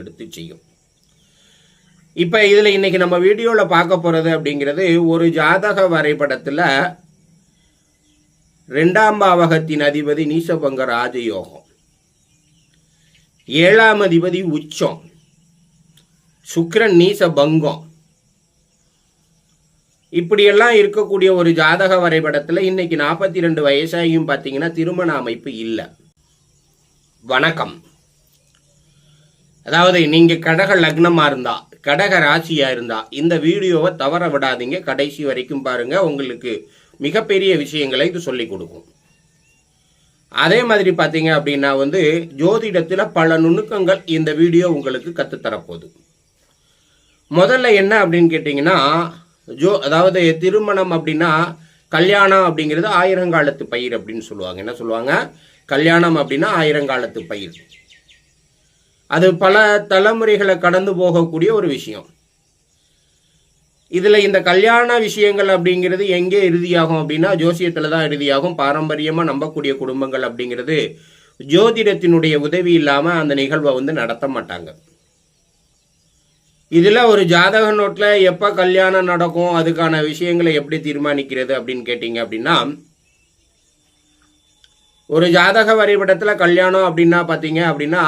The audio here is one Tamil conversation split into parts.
எடுத்து செய்யும். இப்போ இதில் இன்னைக்கு நம்ம வீடியோவில் பார்க்க போகிறது அப்படிங்கிறது ஒரு ஜாதக வரைபடத்தில் ரெண்டாம் பாவகத்தின் அதிபதி நீசபங்க ராஜயோகம். ஏழாம் அதிபதி உச்சம். சுக்கிரன் நீச பங்கம் இப்படியெல்லாம் இருக்கக்கூடிய ஒரு ஜாதக வரைபடத்தில் இன்னைக்கு நாற்பத்தி ரெண்டு வயசாகியும் பார்த்தீங்கன்னா திருமண அமைப்பு இல்லை. வணக்கம். அதாவது நீங்க கடக லக்னமா இருந்தா கடக ராசியா இருந்தா இந்த வீடியோவை தவற விடாதீங்க. கடைசி வரைக்கும் பாருங்க உங்களுக்கு மிகப்பெரிய விஷயங்களை இது சொல்லி கொடுக்கும். அதே மாதிரி பார்த்தீங்க அப்படின்னா வந்து ஜோதிடத்தில் பல நுணுக்கங்கள் இந்த வீடியோ உங்களுக்கு கற்றுத்தரப்போகுது முதல்ல என்ன அப்படின்னு கேட்டிங்கன்னா ஜோ அதாவது திருமணம் அப்படின்னா கல்யாணம் அப்படிங்கிறது ஆயிரங்காலத்து பயிர் அப்படின்னு சொல்லுவாங்க. என்ன சொல்லுவாங்க? கல்யாணம் அப்படின்னா ஆயிரங்காலத்து பயிர். அது பல தலைமுறைகளை கடந்து போகக்கூடிய ஒரு விஷயம். இதில் இந்த கல்யாண விஷயங்கள் அப்படிங்கிறது எங்கே இறுதியாகும் அப்படின்னா ஜோசியத்தில் தான் இறுதியாகும். பாரம்பரியமாக நம்பக்கூடிய குடும்பங்கள் அப்படிங்கிறது ஜோதிடத்தினுடைய உதவி இல்லாமல் அந்த நிகழ்வை வந்து நடத்த மாட்டாங்க. இதில் ஒரு ஜாதக நோட்டில் எப்போ கல்யாணம் நடக்கும் அதுக்கான விஷயங்களை எப்படி தீர்மானிக்கிறது அப்படின்னு கேட்டிங்க அப்படின்னா ஒரு ஜாதக வரைபடத்தில் கல்யாணம் அப்படின்னா பார்த்தீங்க அப்படின்னா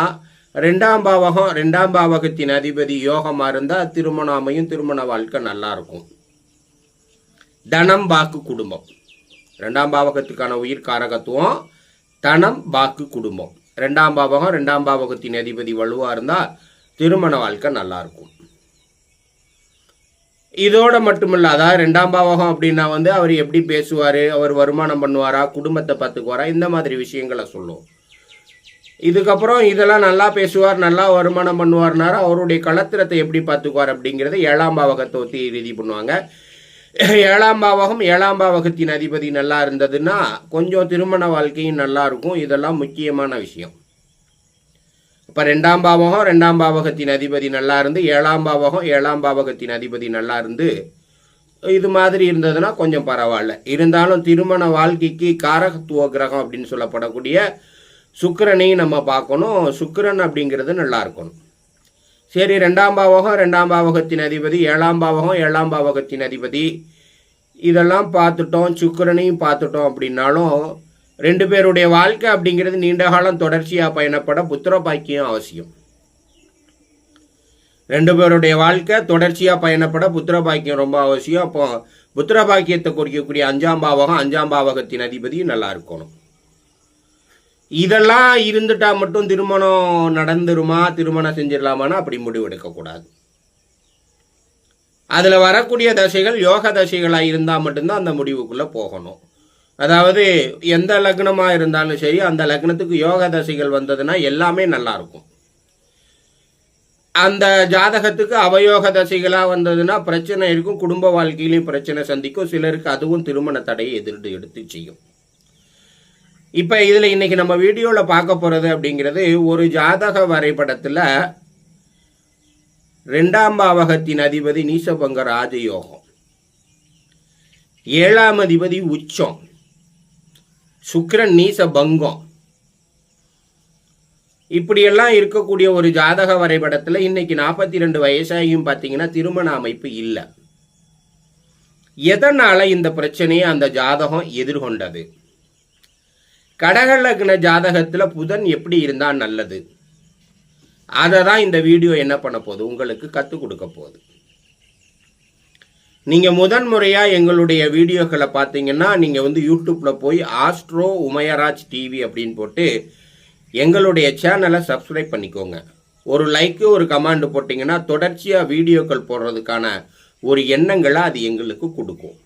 ரெண்டாம் பாவகம் ரெண்டாம் பாவகத்தின் அதிபதி யோகமாக இருந்தால் திருமணாமையும் திருமண வாழ்க்கை நல்லா இருக்கும். தனம் பாக்கு குடும்பம். ரெண்டாம் பாவகத்துக்கான உயிர் காரகத்துவம் தனம் பாக்கு குடும்பம். ரெண்டாம் பாவகம் ரெண்டாம் பாவகத்தின் அதிபதி வலுவாக இருந்தால் திருமண வாழ்க்கை நல்லா இருக்கும். இதோட மட்டுமில்ல அதாவது ரெண்டாம் பாவகம் அப்படின்னா வந்து அவர் எப்படி பேசுவார் அவர் வருமானம் பண்ணுவாரா குடும்பத்தை பார்த்துக்குவாரா இந்த மாதிரி விஷயங்களை சொல்லுவோம். இதுக்கப்புறம் இதெல்லாம் நல்லா பேசுவார் நல்லா வருமானம் பண்ணுவார்னாரு அவருடைய கலத்திரத்தை எப்படி பார்த்துக்குவார் அப்படிங்கிறத ஏழாம் பாவகத்தை ஒத்தி ரீதி பண்ணுவாங்க. ஏழாம் பாவகம் ஏழாம் பாவகத்தின் அதிபதி நல்லா இருந்ததுன்னா கொஞ்சம் திருமண வாழ்க்கையும் நல்லா இருக்கும். இதெல்லாம் முக்கியமான விஷயம். இப்போ ரெண்டாம் பாவகம் ரெண்டாம் பாவகத்தின் அதிபதி நல்லா இருந்து ஏழாம் பாவகம் ஏழாம் பாவகத்தின் அதிபதி நல்லா இருந்து இது மாதிரி இருந்ததுன்னா கொஞ்சம் பரவாயில்ல. இருந்தாலும் திருமண வாழ்க்கைக்கு காரகத்துவ கிரகம் அப்படின்னு சொல்லப்படக்கூடிய சுக்கிரனையும் நம்ம பார்க்கணும். சுக்கிரன் அப்படிங்கிறது நல்லா இருக்கணும். சரி ரெண்டாம் பாவகம் ரெண்டாம் பாவகத்தின் அதிபதி ஏழாம் பாவகம் ஏழாம் பாவகத்தின் அதிபதி. இதெல்லாம் பார்த்துட்டோம் சுக்கிரனையும் பார்த்துட்டோம் அப்படின்னாலும் ரெண்டு பேருடைய வாழ்க்கை அப்படிங்கிறது நீண்ட காலம் தொடர்ச்சியாக பயணப்பட புத்திர பாக்கியம் அவசியம். ரெண்டு பேருடைய வாழ்க்கை தொடர்ச்சியாக பயணப்பட புத்திர பாக்கியம் ரொம்ப அவசியம். அப்போ புத்திர பாக்கியத்தை குறிக்கக்கூடிய அஞ்சாம் பாவகம் அஞ்சாம் பாவகத்தின் அதிபதியும் நல்லா இருக்கணும். இதெல்லாம் இருந்துட்டா மட்டும் திருமணம் நடந்துருமா? திருமணம் செஞ்சிடலாமான்னா அப்படி முடிவெடுக்கக்கூடாது. அதில் வரக்கூடிய தசைகள் யோக தசைகளாக இருந்தால் மட்டும்தான் அந்த முடிவுக்குள்ளே போகணும். அதாவது எந்த லக்னமாக இருந்தாலும் சரி அந்த லக்னத்துக்கு யோக தசைகள் வந்ததுன்னா எல்லாமே நல்லா இருக்கும். அந்த ஜாதகத்துக்கு அவயோக தசைகளாக வந்ததுன்னா பிரச்சனை இருக்கும் குடும்ப வாழ்க்கையிலையும் பிரச்சனை சந்திக்கும் சிலருக்கு அதுவும் திருமண தடையை எதிர்த்து எடுத்து செய்யும். இப்போ இதில் இன்னைக்கு நம்ம வீடியோவில் பார்க்க போகிறது அப்படிங்கிறது ஒரு ஜாதக வரைபடத்தில் ரெண்டாம் பாவகத்தின் அதிபதி நீசபங்க ராஜயோகம். ஏழாம் அதிபதி உச்சம். சுக்கரன் நீச பங்கம் இப்படியெல்லாம் இருக்கக்கூடிய ஒரு ஜாதக வரைபடத்தில் இன்னைக்கு நாற்பத்தி ரெண்டு வயசாகியும் பார்த்தீங்கன்னா திருமண அமைப்பு இல்லை. எதனால் இந்த பிரச்சனையை அந்த ஜாதகம் எதிர்கொண்டது? கடகலக்ன ஜாதகத்தில் புதன் எப்படி இருந்தால் நல்லது? அதை தான் இந்த வீடியோ என்ன பண்ண போகுது? உங்களுக்கு கற்றுக் கொடுக்க போகுது. நீங்கள் முதன் முறையாக எங்களுடைய வீடியோக்களை பார்த்தீங்கன்னா நீங்கள் வந்து யூடியூப்பில் போய் ஆஸ்ட்ரோ உமயராஜ் டிவி அப்படின்னு போட்டு எங்களுடைய சேனலை சப்ஸ்கிரைப் பண்ணிக்கோங்க. ஒரு லைக்கு ஒரு கமாண்டு போட்டிங்கன்னா தொடர்ச்சியாக வீடியோக்கள் போடுறதுக்கான ஒரு எண்ணங்களை அது எங்களுக்கு கொடுக்கும்.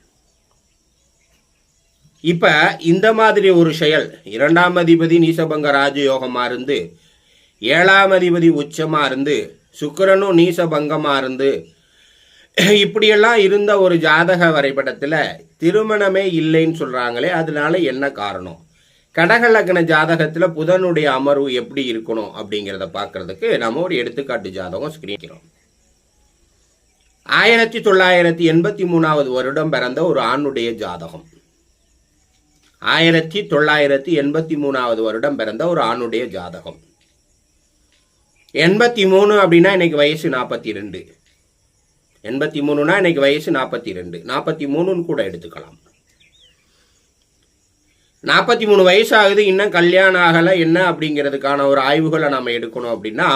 இப்போ இந்த மாதிரி ஒரு செயல் இரண்டாம் அதிபதி நீசபங்க ராஜயோகமாக இருந்து ஏழாம் அதிபதி உச்சமாக இருந்து சுக்கிரனும் நீசபங்கமாக இருந்து இப்படியெல்லாம் இருந்த ஒரு ஜாதக வரைபடத்தில் திருமணமே இல்லைன்னு சொல்கிறாங்களே அதனால என்ன காரணம்? கடக லக்ன ஜாதகத்தில் புதனுடைய அமர்வு எப்படி இருக்கணும் அப்படிங்கிறத பார்க்கறதுக்கு நம்ம ஒரு எடுத்துக்காட்டு ஜாதகம் ஸ்கிரீனிக்கிறோம் ஆயிரத்தி தொள்ளாயிரத்தி எண்பத்தி மூணாவது வருடம் பிறந்த ஒரு ஆணுடைய ஜாதகம். ஆயிரத்தி தொள்ளாயிரத்தி எண்பத்தி மூணாவது வருடம் பிறந்த ஒரு ஆணுடைய ஜாதகம். எண்பத்தி மூணு அப்படின்னா இன்னைக்கு வயசு நாற்பத்தி ரெண்டு எண்பத்தி மூணுனா இன்னைக்கு வயசு நாற்பத்தி ரெண்டு நாற்பத்தி மூணுன்னு கூட எடுத்துக்கலாம். நாற்பத்தி மூணு வயசாகுது இன்னும் கல்யாணம் ஆகலை என்ன அப்படிங்கிறதுக்கான ஒரு ஆய்வுகளை நம்ம எடுக்கணும் அப்படின்னா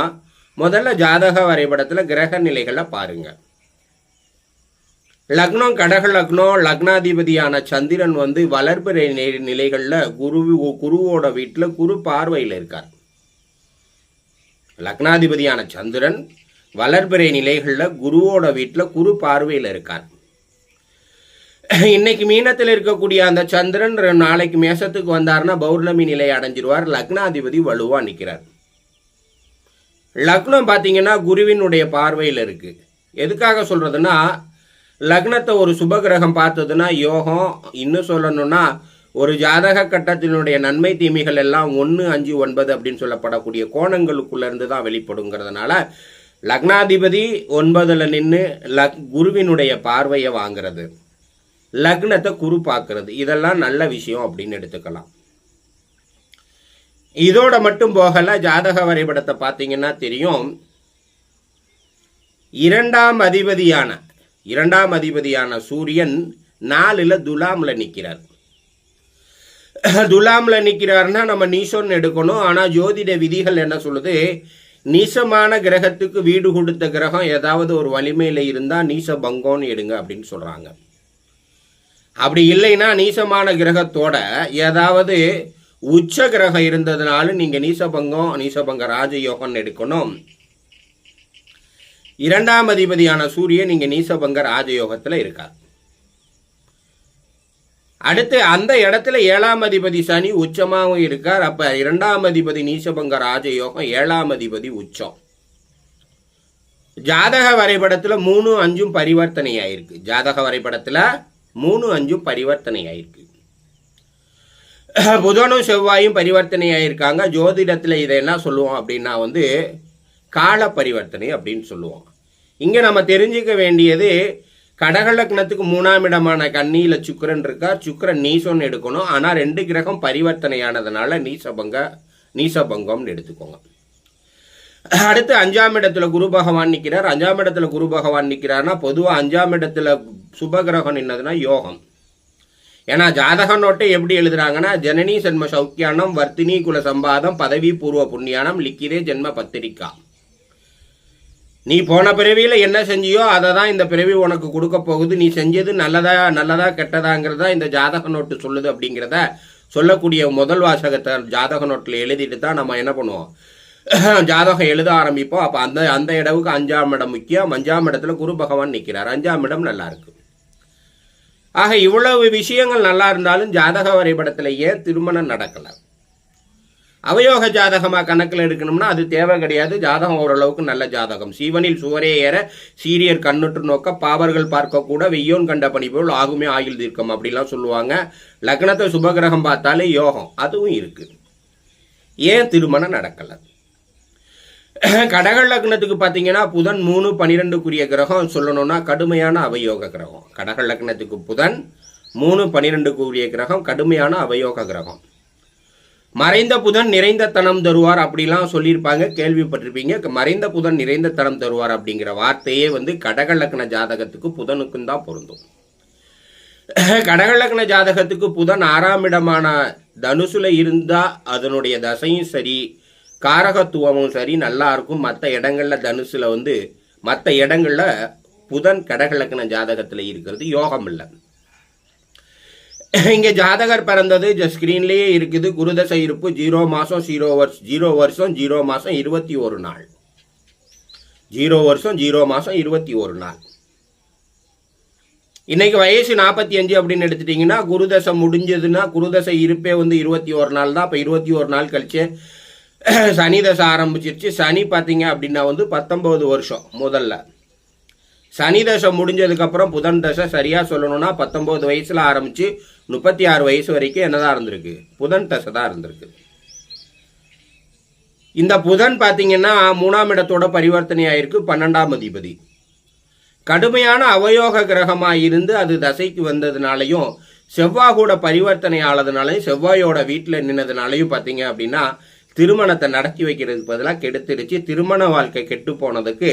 முதல்ல ஜாதக வரைபடத்தில் கிரக நிலைகளை பாருங்கள் லக்னம் கடக லக்னம் லக்னாதிபதியான சந்திரன் வந்து வளர்பிறை நிலைகளில் குரு குருவோட வீட்டில் குரு பார்வையில் இருக்கார். லக்னாதிபதியான சந்திரன் வளர்பிறை நிலைகளில் குருவோட வீட்டில் குரு பார்வையில் இருக்கார். இன்னைக்கு மீனத்தில் இருக்கக்கூடிய அந்த சந்திரன் நாளைக்கு மேசத்துக்கு வந்தாருன்னா பௌர்ணமி நிலை அடைஞ்சிருவார். லக்னாதிபதி வலுவாக நிற்கிறார் லக்னம் பார்த்தீங்கன்னா குருவினுடைய பார்வையில் இருக்கு. எதுக்காக சொல்றதுன்னா லக்னத்தை ஒரு சுபகிரகம் பார்த்ததுன்னா யோகம் இன்னும் சொல்லணும்னா ஒரு ஜாதக கட்டத்தினுடைய நன்மை தீமைகள் எல்லாம் ஒன்று அஞ்சு ஒன்பது அப்படின்னு சொல்லப்படக்கூடிய கோணங்களுக்குள்ளேருந்து தான் வெளிப்படுங்கிறதுனால லக்னாதிபதி ஒன்பதில் நின்று லக் குருவினுடைய பார்வையை வாங்குறது. லக்னத்தை குரு பார்க்கறது. இதெல்லாம் நல்ல விஷயம் அப்படின்னு எடுத்துக்கலாம். இதோட மட்டும் போகல ஜாதக வரைபடத்தை பார்த்தீங்கன்னா தெரியும். இரண்டாம் அதிபதியான இரண்டாம் அதிபதியான சூரியன் நாலுல துலாம்ல நிற்கிறார் துலாம்ல நிற்கிறாருன்னா நம்ம நீசோன்னு எடுக்கணும். ஆனால் ஜோதிட விதிகள் என்ன சொல்லுது? நீசமான கிரகத்துக்கு வீடு கொடுத்த கிரகம் ஏதாவது ஒரு வலிமையில் இருந்தால் நீச பங்கம்னு எடுங்க அப்படின்னு சொல்கிறாங்க அப்படி இல்லைன்னா நீசமான கிரகத்தோட ஏதாவது உச்ச கிரகம் இருந்ததுனால நீங்க நீசபங்கம் நீசபங்க ராஜயோகம்னு எடுக்கணும். இரண்டாம் அதிபதியான சூரியன் இங்கே நீசபங்கர் ஆஜயோகத்தில் இருக்கார். அடுத்து அந்த இடத்துல ஏழாம் அதிபதி சனி உச்சமாகவும் இருக்கார். அப்ப இரண்டாம் அதிபதி நீசபங்க ராஜயோகம் ஏழாம் அதிபதி உச்சம். ஜாதக வரைபடத்துல மூணு அஞ்சும் பரிவர்த்தனை ஆயிருக்கு ஜாதக வரைபடத்துல மூணு அஞ்சும் பரிவர்த்தனை ஆயிருக்கு புதனும் செவ்வாயும் பரிவர்த்தனை ஆயிருக்காங்க ஜோதிடத்தில் இதை என்ன சொல்லுவோம் அப்படின்னா வந்து கால பரிவர்த்தனை அப்படின்னு சொல்லுவோம் இங்கே நம்ம தெரிஞ்சுக்க வேண்டியது கடகலக்னத்துக்கு மூணாம் இடமான கன்னியில சுக்கரன் இருக்கார். சுக்கரன் நீசோன்னு எடுக்கணும். ஆனால் ரெண்டு கிரகம் பரிவர்த்தனையானதுனால நீசபங்க நீசபங்கம்னு எடுத்துக்கோங்க. அடுத்து அஞ்சாம் இடத்துல குரு பகவான் நிற்கிறார் அஞ்சாம் இடத்துல குரு பகவான் நிற்கிறார்னா பொதுவாக அஞ்சாம் இடத்துல சுபகிரகம் என்னதுன்னா யோகம். ஏன்னா ஜாதக நோட்டை எப்படி எழுதுறாங்கன்னா ஜனனி ஜென்ம சௌக்கியானம் வர்த்தினி குல சம்பாதம் பதவி பூர்வ புண்ணியானம் லிக்கிதே ஜென்ம பத்திரிக்கா நீ போன பிறவியில் என்ன செஞ்சியோ அதை தான் இந்த பிறவி உனக்கு கொடுக்க போகுது. நீ செஞ்சது நல்லதா நல்லதா கெட்டதாங்கிறதா இந்த ஜாதக நோட்டு சொல்லுது அப்படிங்கிறத சொல்லக்கூடிய முதல் வாசகத்தை ஜாதக நோட்டில் எழுதிட்டு தான் நம்ம என்ன பண்ணுவோம்? ஜாதகம் எழுத ஆரம்பிப்போம். அப்போ அந்த அந்த இடவுக்கு அஞ்சாம் இடம் முக்கியம். அஞ்சாம் இடத்துல குரு பகவான் நிற்கிறார் அஞ்சாம் இடம் நல்லா இருக்கு. ஆக இவ்வளவு விஷயங்கள் நல்லா இருந்தாலும் ஜாதக வரைபடத்தில் ஏன் திருமணம் நடக்கலை. அவயோக ஜாதகமாக கணக்கில் எடுக்கணும்னா அது தேவை கிடையாது. ஜாதகம் ஓரளவுக்கு நல்ல ஜாதகம். சீவனில் சுவரே ஏற சீரியர் கண்ணுற்று நோக்க பாவர்கள் பார்க்கக்கூட வெய்யோன் கண்ட பணி போல் ஆகுமே ஆயுள் தீர்க்கம் அப்படிலாம் சொல்லுவாங்க. லக்னத்தை சுபகிரகம் பார்த்தாலே யோகம் அதுவும் இருக்குது ஏன் திருமணம் நடக்கலை? கடக லக்னத்துக்கு பார்த்தீங்கன்னா புதன் மூணு பன்னிரெண்டுக்குரிய கிரகம். சொல்லணும்னா கடுமையான அவயோக கிரகம். கடக லக்னத்துக்கு புதன் மூணு பன்னிரெண்டுக்குரிய கிரகம் கடுமையான அவயோக கிரகம். மறைந்த புதன் நிறைந்த தனம் தருவார் அப்படிலாம் சொல்லியிருப்பாங்க கேள்விப்பட்டிருப்பீங்க. மறைந்த புதன் நிறைந்த தனம் தருவார் அப்படிங்கிற வார்த்தையே வந்து கடக லக்ன ஜாதகத்துக்கு புதனுக்கும் தான் பொருந்தும். கடக லக்ன ஜாதகத்துக்கு புதன் ஆறாம் இடமான தனுசுல இருந்தா அதனுடைய தசையும் சரி காரகத்துவமும் சரி நல்லா இருக்கும். மற்ற இடங்கள்ல தனுசுல வந்து மற்ற இடங்கள்ல புதன் கடகலக்கண ஜாதகத்தில் இருக்கிறது யோகம் இல்லை. இங்க ஜாதகர் பிறந்தது ஸ்கிரீன்லயே இருக்குது. குருதசை இருப்பு ஜீரோ மாசம் ஜீரோ வருஷம் ஜீரோ வருஷம் ஜீரோ மாசம் இருபத்தி ஒரு நாள். ஜீரோ வருஷம் ஜீரோ மாசம் இருபத்தி ஒரு நாள். இன்னைக்கு வயசு நாற்பத்தி அஞ்சு அப்படின்னு எடுத்துட்டீங்கன்னா குருதசை முடிஞ்சதுன்னா குருதசை இருப்பே வந்து இருபத்தி ஒரு நாள் தான். இப்போ இருபத்தி ஒரு நாள் கழிச்சு சனி தசை ஆரம்பிச்சிருச்சு. சனி பார்த்தீங்க அப்படின்னா வந்து பத்தொம்போது வருஷம் முதல்ல. சனி தசை முடிஞ்சதுக்கப்புறம் புதன் தசை சரியாக சொல்லணும்னா பத்தொம்போது வயசில் ஆரம்பித்து முப்பத்தி ஆறு வயசு வரைக்கும் என்னதான் இருந்திருக்கு? புதன் தசை தான் இருந்திருக்கு. இந்த புதன் பார்த்தீங்கன்னா மூணாம் இடத்தோட பரிவர்த்தனை ஆயிருக்கு பன்னெண்டாம் அதிபதி. கடுமையான அவயோக கிரகமாக இருந்து அது தசைக்கு வந்ததுனாலையும் செவ்வாய் கூட பரிவர்த்தனை ஆனதுனாலையும் செவ்வாயோட வீட்டில் நின்னதுனாலையும் பார்த்தீங்க அப்படின்னா திருமணத்தை நடத்தி வைக்கிறதுக்கு பதிலாக கெடுத்துடுச்சு. திருமண வாழ்க்கை கெட்டு போனதுக்கு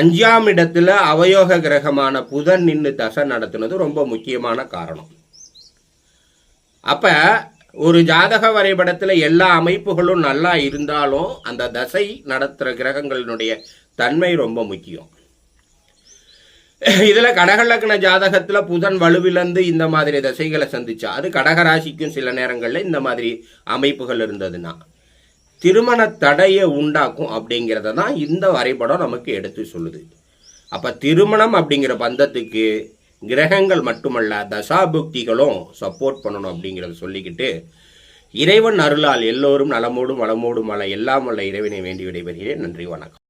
அஞ்சாம் இடத்துல அவயோக கிரகமான புதன் நின்று தசை நடத்துனது ரொம்ப முக்கியமான காரணம். அப்ப ஒரு ஜாதக வரைபடத்துல எல்லா அமைப்புகளும் நல்லா இருந்தாலும் அந்த தசை நடத்துற கிரகங்களினுடைய தன்மை ரொம்ப முக்கியம். இதுல கடகலக்கண ஜாதகத்துல புதன் வலுவிழந்து இந்த மாதிரி தசைகளை சந்திச்சா அது கடகராசிக்கும் சில நேரங்களில் இந்த மாதிரி அமைப்புகள் இருந்ததுன்னா திருமண தடையை உண்டாக்கும் அப்படிங்கிறத தான் இந்த வரைபடம் நமக்கு எடுத்து சொல்லுது. அப்ப திருமணம் அப்படிங்கிற பந்தத்துக்கு கிரகங்கள் மட்டுமல்ல தசாபுக்திகளும் சப்போர்ட் பண்ணணும் அப்படிங்கிறத சொல்லிக்கிட்டு இறைவன் அருளால் எல்லோரும் நலமோடும் வளமோடும் வள எல்லாம் வல்ல இறைவனை வேண்டி விடைபெறுகிறேன். நன்றி வணக்கம்.